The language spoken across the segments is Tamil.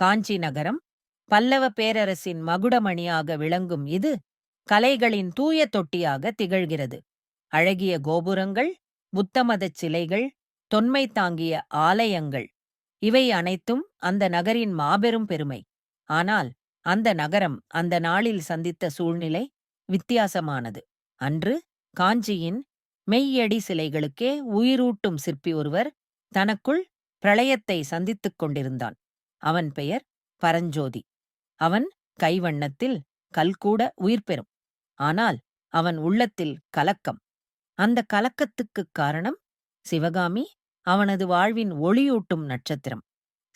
காஞ்சி நகரம் பல்லவ பேரரசின் மகுடமணியாக விளங்கும் இது கலைகளின் தூய தொட்டியாக திகழ்கிறது. அழகிய கோபுரங்கள் புத்தமதச் சிலைகள் தொன்மை தாங்கிய ஆலயங்கள் இவை அனைத்தும் அந்த நகரின் மாபெரும் பெருமை. ஆனால் அந்த நகரம் அந்த நாளில் சந்தித்த சூழ்நிலை வித்தியாசமானது. அன்று காஞ்சியின் மெய்யடி சிலைகளுக்கே உயிரூட்டும் சிற்பி ஒருவர் தனக்குள் பிரளயத்தை சந்தித்துக் கொண்டிருந்தான். அவன் பெயர் பரஞ்சோதி. அவன் கைவண்ணத்தில் கல்கூட உயிர் பெறும். ஆனால் அவன் உள்ளத்தில் கலக்கம். அந்த கலக்கத்துக்குக் காரணம் சிவகாமி அவனது வாழ்வின் ஒளியூட்டும் நட்சத்திரம்.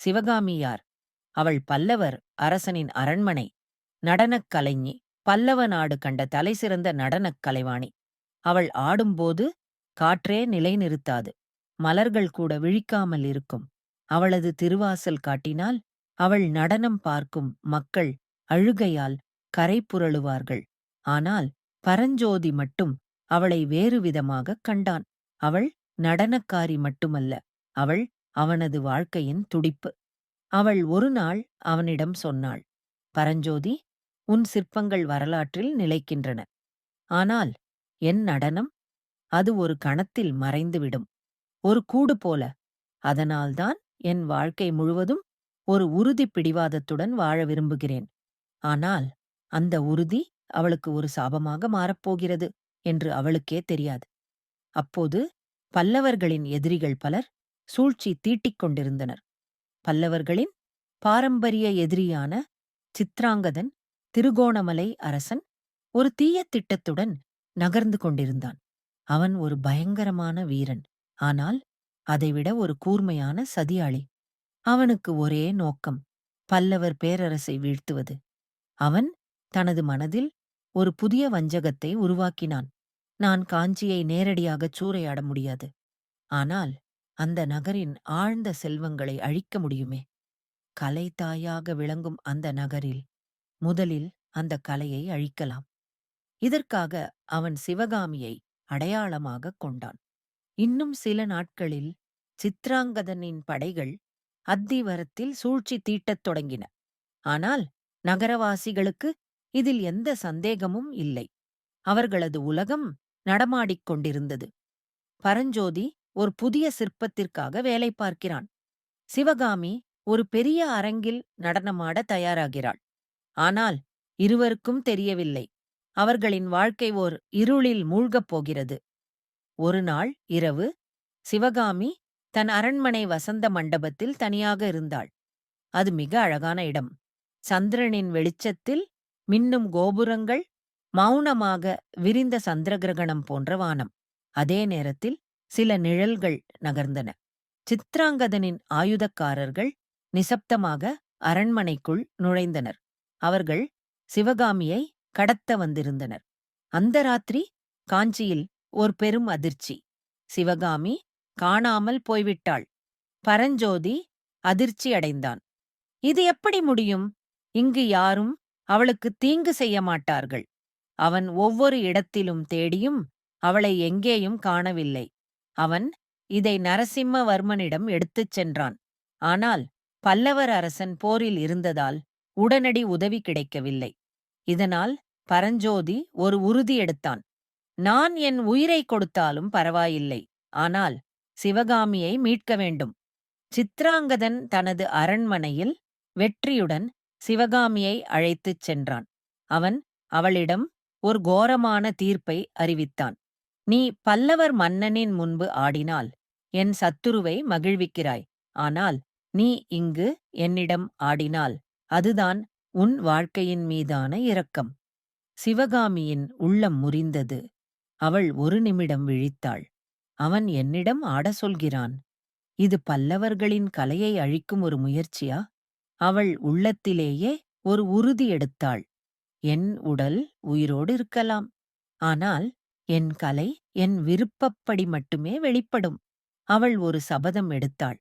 சிவகாமி யார்? அவள் பல்லவர் அரசனின் அரண்மனை. நடனக் கலைஞி. பல்லவ நாடு கண்ட தலைசிறந்த நடனக் கலைவாணி. அவள் ஆடும்போது காற்றே நிலைநிறுத்தாது. மலர்கள் கூட விழிக்காமல் இருக்கும். அவளது திருவாசல் காட்டினால் அவள் நடனம் பார்க்கும் மக்கள் அழுகையால் கரை புரளுவார்கள் ஆனால் பரஞ்சோதி மட்டும் அவளை வேறு விதமாகக் கண்டான். அவள் நடனக்காரி மட்டுமல்ல அவள் அவனது வாழ்க்கையின் துடிப்பு. அவள் ஒரு நாள் அவனிடம் சொன்னாள் பரஞ்சோதி உன் சிற்பங்கள் வரலாற்றில் நிலைக்கின்றன. ஆனால் என் நடனம் அது ஒரு கணத்தில் மறைந்துவிடும். ஒரு கூடு போல. அதனால்தான் என் வாழ்க்கை முழுவதும் ஒரு உறுதி பிடிவாதத்துடன் வாழ விரும்புகிறேன். ஆனால் அந்த உறுதி அவளுக்கு ஒரு சாபமாக மாறப்போகிறது என்று அவளுக்கே தெரியாது. அப்போது பல்லவர்களின் எதிரிகள் பலர் சூழ்ச்சி தீட்டிக் கொண்டிருந்தனர். பல்லவர்களின் பாரம்பரிய எதிரியான சித்ராங்கதன் திருகோணமலை அரசன் ஒரு தீய திட்டத்துடன் நகர்ந்து கொண்டிருந்தான். அவன் ஒரு பயங்கரமான வீரன். ஆனால் அதைவிட ஒரு கூர்மையான சதியாளி. அவனுக்கு ஒரே நோக்கம் பல்லவர் பேரரசை வீழ்த்துவது. அவன் தனது மனதில் ஒரு புதிய வஞ்சகத்தை உருவாக்கினான். நான் காஞ்சியை நேரடியாகச் சூறையாட முடியாது. ஆனால் அந்த நகரின் ஆழ்ந்த செல்வங்களை அழிக்க முடியுமே? கலை தாயாக விளங்கும் அந்த நகரில் முதலில் அந்த கலையை அழிக்கலாம். இதற்காக அவன் சிவகாமியை அடையாளமாகக் கொண்டான். இன்னும் சில நாட்களில் சித்ராங்கதனின் படைகள் அத்திவரத்தில் சூழ்ச்சி தீட்டத் தொடங்கின. ஆனால் நகரவாசிகளுக்கு இதில் எந்த சந்தேகமும் இல்லை. அவர்களது உலகம் நடமாடிக் கொண்டிருந்தது. பரஞ்சோதி ஒரு புதிய சிற்பத்திற்காக வேலை பார்க்கிறான். சிவகாமி ஒரு பெரிய அரங்கில் நடனமாட தயாராகிறாள். ஆனால் இருவருக்கும் தெரியவில்லை. அவர்களின் வாழ்க்கை ஓர் இருளில் மூழ்கப் போகிறது. ஒரு நாள் இரவு சிவகாமி தன் அரண்மனை வசந்த மண்டபத்தில் தனியாக இருந்தாள். அது மிக அழகான இடம். சந்திரனின் வெளிச்சத்தில் மின்னும் கோபுரங்கள் மௌனமாக விரிந்த சந்திரகிரகணம் போன்ற வானம். அதே நேரத்தில் சில நிழல்கள் நகர்ந்தன. சித்ராங்கதனின் ஆயுதக்காரர்கள் நிசப்தமாக அரண்மனைக்குள் நுழைந்தனர். அவர்கள் சிவகாமியை கடத்த வந்திருந்தனர். அந்த ராத்திரி காஞ்சியில் ஒரு பெரும் அதிர்ச்சி. சிவகாமி காணாமல் போய்விட்டாள். பரஞ்சோதி அதிர்ச்சியடைந்தான் இது எப்படி முடியும்? இங்கு யாரும் அவளுக்கு தீங்கு செய்ய மாட்டார்கள். அவன் ஒவ்வொரு இடத்திலும் தேடியும் அவளை எங்கேயும் காணவில்லை. அவன் இதை நரசிம்மவர்மனிடம் எடுத்துச் சென்றான். ஆனால் பல்லவர் அரசன் போரில் இருந்ததால் உடனடி உதவி கிடைக்கவில்லை. இதனால் பரஞ்சோதி ஒரு உறுதி எடுத்தான். நான் என் உயிரை கொடுத்தாலும் பரவாயில்லை. ஆனால் சிவகாமியை மீட்க வேண்டும். சித்ராங்கதன் தனது அரண்மனையில் வெற்றியுடன் சிவகாமியை அழைத்துச் சென்றான். அவன் அவளிடம் ஒரு கோரமான தீர்ப்பை அறிவித்தான். நீ பல்லவர் மன்னனின் முன்பு ஆடினால் என் சத்துருவை மகிழ்விக்கிறாய். ஆனால் நீ இங்கு என்னிடம் ஆடினால் அதுதான் உன் வாழ்க்கையின் மீதான இரக்கம் சிவகாமியின் உள்ளம் முறிந்தது. அவள் ஒரு நிமிடம் விழித்தாள். அவன் என்னிடம் ஆட சொல்கிறான். இது பல்லவர்களின் கலையை அழிக்கும் ஒரு முயற்சியா? அவள் உள்ளத்திலேயே ஒரு உறுதி எடுத்தாள். என் உடல் உயிரோடு இருக்கலாம். ஆனால் என் கலை என் விருப்பப்படி மட்டுமே வெளிப்படும். அவள் ஒரு சபதம் எடுத்தாள்.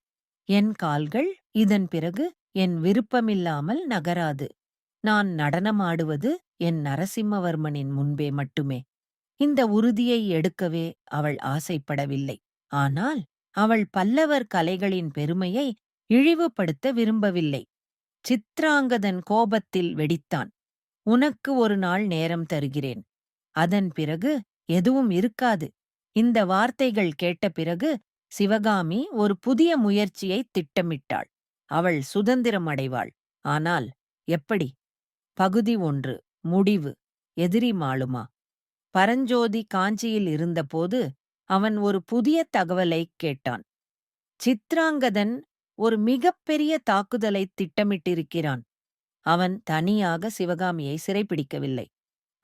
என் கால்கள் இதன் பிறகு என் விருப்பமில்லாமல் நகராது. நான் நடனமாடுவது என் நரசிம்மவர்மனின் முன்பே மட்டுமே. இந்த உறுதியை எடுக்கவே அவள் ஆசைப்படவில்லை. ஆனால் அவள் பல்லவர் கலைகளின் பெருமையை இழிவுபடுத்த விரும்பவில்லை. சித்ராங்கதன் கோபத்தில் வெடித்தான். உனக்கு ஒரு நாள் நேரம் தருகிறேன். அதன் பிறகு எதுவும் இருக்காது. இந்த வார்த்தைகள் கேட்ட பிறகு சிவகாமி ஒரு புதிய முயற்சியை திட்டமிட்டாள். அவள் சுதந்திரம் அடைவாள். ஆனால் எப்படி? பகுதி ஒன்று. முடிவு. எதிரி மாளுமா? பரஞ்சோதி காஞ்சியில் இருந்தபோது அவன் ஒரு புதிய தகவலைக் கேட்டான். சித்ராங்கதன் ஒரு மிகப்பெரிய தாக்குதலை திட்டமிட்டிருக்கிறான். அவன் தனியாக சிவகாமியை சிறைப்பிடிக்கவில்லை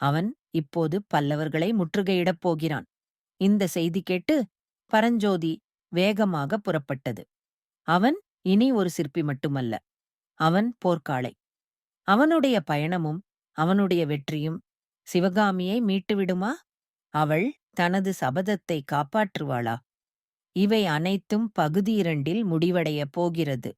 அவன் இப்போது பல்லவர்களை முற்றுகையிடப் போகிறான். இந்த செய்தி கேட்டு பரஞ்சோதி வேகமாக புறப்பட்டது. அவன் இனி ஒரு சிற்பி மட்டுமல்ல. அவன் போர்க்காளை. அவனுடைய பயணமும் அவனுடைய வெற்றியும் சிவகாமியை மீட்டுவிடுமா? அவள் தனது சபதத்தை காப்பாற்றுவாளா? இவை அனைத்தும் பகுதி இரண்டில் முடிவடையப் போகிறது.